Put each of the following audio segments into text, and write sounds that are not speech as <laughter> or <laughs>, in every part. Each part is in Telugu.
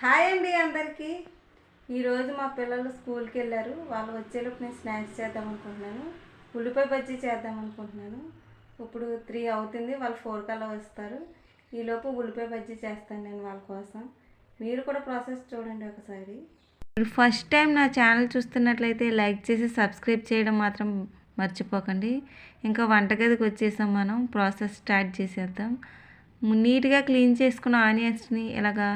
హాయ్ అండి అందరికీ. ఈరోజు మా పిల్లలు స్కూల్కి వెళ్ళారు. వాళ్ళు వచ్చేలోపు నేను స్నాక్స్ చేద్దాం అనుకుంటున్నాను. ఉల్లిపాయ బజ్జీ చేద్దాం అనుకుంటున్నాను. ఇప్పుడు త్రీ అవుతుంది. వాళ్ళు ఫోర్ కల్లా వస్తారు. ఈలోపు ఉల్లిపాయ బజ్జీ చేస్తాను నేను వాళ్ళ కోసం. మీరు కూడా ప్రాసెస్ చూడండి ఒకసారి. ఫస్ట్ టైం నా ఛానల్ చూస్తున్నట్లయితే లైక్ చేసి సబ్స్క్రైబ్ చేయడం మాత్రం మర్చిపోకండి. ఇంకా వంటగదికి వచ్చేసాం మనం. ప్రాసెస్ స్టార్ట్ చేసేద్దాం. నీట్గా క్లీన్ చేసుకున్న ఆనియన్స్ని ఇలాగా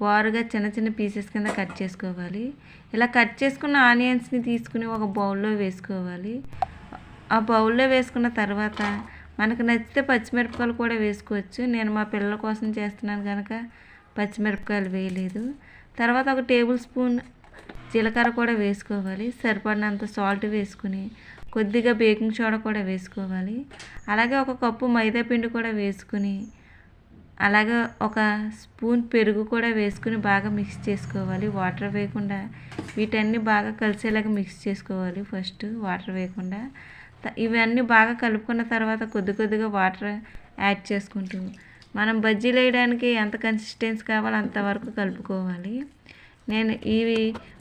బారుగా చిన్న చిన్న పీసెస్ కింద కట్ చేసుకోవాలి. ఇలా కట్ చేసుకున్న ఆనియన్స్ని తీసుకుని ఒక బౌల్లో వేసుకోవాలి. ఆ బౌల్లో వేసుకున్న తర్వాత మనకు నచ్చితే పచ్చిమిరపకాయలు కూడా వేసుకోవచ్చు. నేను మా పిల్లల కోసం చేస్తున్నాను కనుక పచ్చిమిరపకాయలు వేయలేదు. తర్వాత ఒక టేబుల్ స్పూన్ జీలకర్ర కూడా వేసుకోవాలి. సరిపడినంత సాల్ట్ వేసుకుని కొద్దిగా బేకింగ్ సోడా కూడా వేసుకోవాలి. అలాగే ఒక కప్పు మైదా పిండి కూడా వేసుకుని అలాగే ఒక స్పూన్ పెరుగు కూడా వేసుకుని బాగా మిక్స్ చేసుకోవాలి. వాటర్ వేయకుండా వీటన్ని బాగా కలిసేలాగా మిక్స్ చేసుకోవాలి. ఫస్ట్ వాటర్ వేయకుండా. ఇవన్నీ బాగా కలుపుకున్న తర్వాత కొద్ది కొద్దిగా వాటర్ యాడ్ చేసుకుంటూ మనం బజ్జీలు వేయడానికి ఎంత కన్సిస్టెన్స్ కావాలో అంతవరకు కలుపుకోవాలి. నేను ఇవి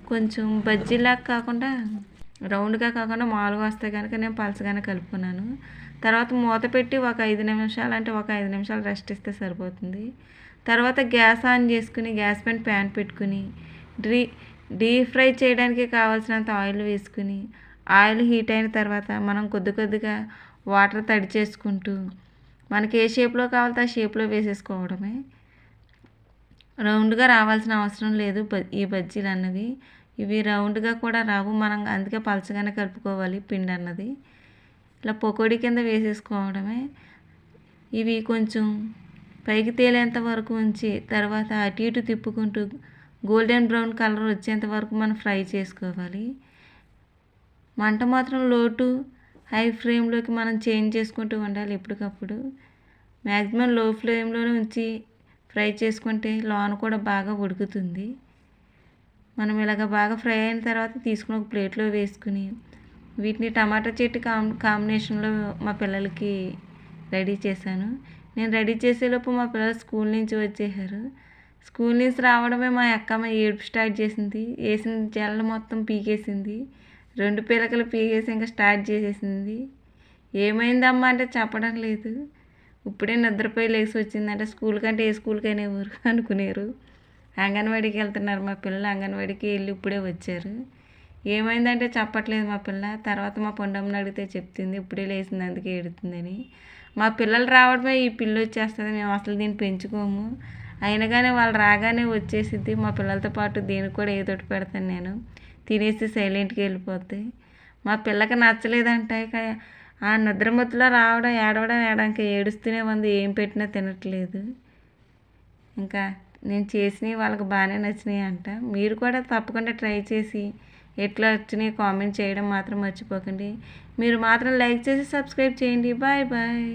కొంచెం బజ్జీలాగా కాకుండా రౌండ్గా కాకుండా మామూలుగా వస్తే కనుక నేను పలసగానే కలుపుకున్నాను. తర్వాత మూత పెట్టి ఒక ఐదు నిమిషాలు అంటే ఒక ఐదు నిమిషాలు రెస్ట్ ఇస్తే సరిపోతుంది. తర్వాత గ్యాస్ ఆన్ చేసుకుని గ్యాస్ పైన ప్యాన్ పెట్టుకుని డీ డీప్ ఫ్రై చేయడానికి కావాల్సినంత ఆయిల్ వేసుకుని ఆయిల్ హీట్ అయిన తర్వాత మనం కొద్ది కొద్దిగా వాటర్ తడి చేసుకుంటూ మనకి ఏ షేప్లో కావాలో ఆ షేప్లో వేసేసుకోవడమే. రౌండ్గా రావాల్సిన అవసరం లేదు ఈ బజ్జీలు అన్నవి ఇవి రౌండ్గా కూడా రావు మనం అందుకే పలచగానే కలుపుకోవాలి పిండి అన్నది. ఇలా పకోడీ కింద వేసేసుకోవడమే. ఇవి కొంచెం పైకి తేలేంత వరకు ఉంచి తర్వాత అటు ఇటు తిప్పుకుంటూ గోల్డెన్ బ్రౌన్ కలర్ వచ్చేంత వరకు మనం ఫ్రై చేసుకోవాలి. మంట మాత్రం లోటు హై ఫ్లేమ్లోకి మనం చేంజ్ చేసుకుంటూ ఉండాలి ఎప్పటికప్పుడు. మ్యాక్సిమం లో ఫ్లేమ్లోనే ఉంచి ఫ్రై చేసుకుంటే లోన కూడా బాగా ఉడుకుతుంది. మనం ఇలాగ బాగా ఫ్రై అయిన తర్వాత తీసుకుని ఒక ప్లేట్లో వేసుకుని వీటిని టమాటా చెట్టు కాం కాంబినేషన్లో మా పిల్లలకి రెడీ చేశాను. నేను రెడీ చేసేలోపు మా పిల్లలు స్కూల్ నుంచి వచ్చేసారు స్కూల్ నుంచి రావడమే మా అక్కమ్మ ఏడుపు స్టార్ట్ చేసింది. వేసిన జల్ల మొత్తం పీకేసింది. రెండు పిలకలు పీకేసి ఇంకా స్టార్ట్ చేసేసింది. ఏమైందమ్మా అంటే చెప్పడం లేదు. ఇప్పుడే నిద్రపోయి లేచి వచ్చిందంటే స్కూల్ కంటే ఏ స్కూల్కైనా అనేవారు <laughs> అనుకునేరు. అంగన్వాడీకి వెళ్తున్నారు మా పిల్లలు. అంగన్వాడీకి వెళ్ళి ఇప్పుడే వచ్చారు. ఏమైందంటే చెప్పట్లేదు మా పిల్ల. తర్వాత మా పొండమ్మని అడిగితే చెప్తుంది. ఇప్పుడే లేచింది అందుకే ఏడుతుందని. మా పిల్లలు రావడమే ఈ పిల్లి వచ్చేస్తుంది. మేము అసలు దీన్ని పెంచుకోము. అయినా కానీ వాళ్ళు రాగానే వచ్చేసిద్ది. మా పిల్లలతో పాటు దీనికి కూడా ఏదోటి పెడతాను నేను. తినేసి సైలెంట్గా వెళ్ళిపోద్ది. మా పిల్లకి నచ్చలేదంటే. ఆ నిద్రమత్తులో రావడం ఏడవడం ఏడంక ఏడుస్తూనే ఉంది. ఏం పెట్టినా తినట్లేదు. ఇంకా నేను చేసినవి వాళ్ళకి బాగానే నచ్చినాయి అంట మీరు కూడా తప్పకుండా ట్రై చేసి ఎట్లా వచ్చినాయి కామెంట్ చేయడం మాత్రం మర్చిపోకండి. మీరు మాత్రం లైక్ చేసి సబ్స్క్రైబ్ చేయండి. Bye bye